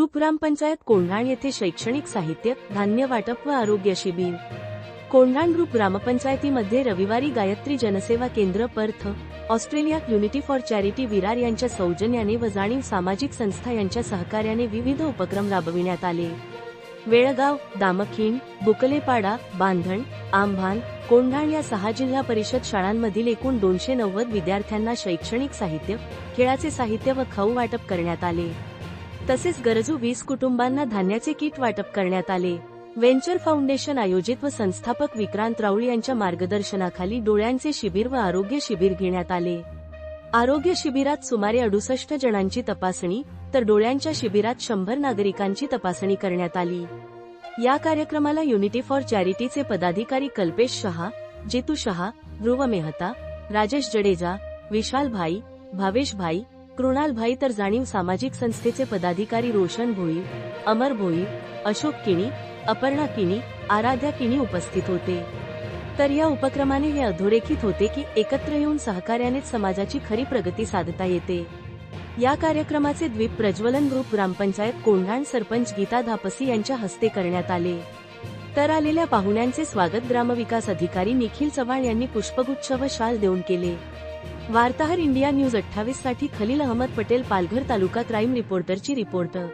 Group ग्रामपंचायत कोंढाण येथे शैक्षणिक साहित्य धान्य वाटप व आरोग्य शिबिर. कोंढाण ग्रुप ग्रामपंचायतीमध्ये रविवारी Gayatri Janseva Kendra Perth Australia unity for charity Virar यांच्या सौजन्याने व जाणीव सामाजिक संस्था यांच्या सहकार्याने विविध उपक्रम राबविण्यात आले. वेळगाव दामखीण बुकलेपाडा बांधण आंभान कोंढाण या सहा जिल्हा परिषद शाळांमधील एकूण दोनशे नव्वद विद्यार्थ्यांना शैक्षणिक साहित्य खेळाचे साहित्य व खाऊ वाटप करण्यात आले. तसेच गरजू वीस कुटुंबांना धान्याचे किट वाटप करण्यात आले. वेंचर फाउंडेशन आयोजित व संस्थापक विक्रांत राऊळ यांच्या मार्गदर्शनाखाली डोळ्यांचे शिबिर व आरोग्य शिबिर घेण्यात आले. आरोग्य शिबिरात सुमारे अडुसष्ट जणांची तपासणी तर डोळ्यांच्या शिबिरात शंभर नागरिकांची तपासणी करण्यात आली. या कार्यक्रमाला युनिटी फॉर चॅरिटीचे पदाधिकारी कल्पेश शहा जितू शहा ध्रुव मेहता राजेश जडेजा विशाल भाई भावेश भाई कृणाल भाई तर जाणीव सामाजिक संस्थेचे पदाधिकारी रोशन भोई अमर भोई अशोक किणी अपर्णा किणी आराध्या किणी उपस्थित होते. तर या उपक्रमाने हे अधोरेखित होते की एकत्र येऊन सहकार्यानेच समाजाची खरी प्रगती साधता येते. या कार्यक्रमाचे द्वीप प्रज्वलन ग्रुप ग्रामपंचायत कोंढाण सरपंच गीता धापसी यांच्या हस्ते करण्यात आले. तर आलेल्या पाहुण्यांचे स्वागत ग्रामविकास अधिकारी निखिल चव्हाण यांनी पुष्पगुच्छ व शाल देऊन केले. वार्ताहर इंडिया न्यूज अठ्ठावीससाठी खलील अहमद पटेल पालघर तालुका क्राईम रिपोर्टरची रिपोर्टर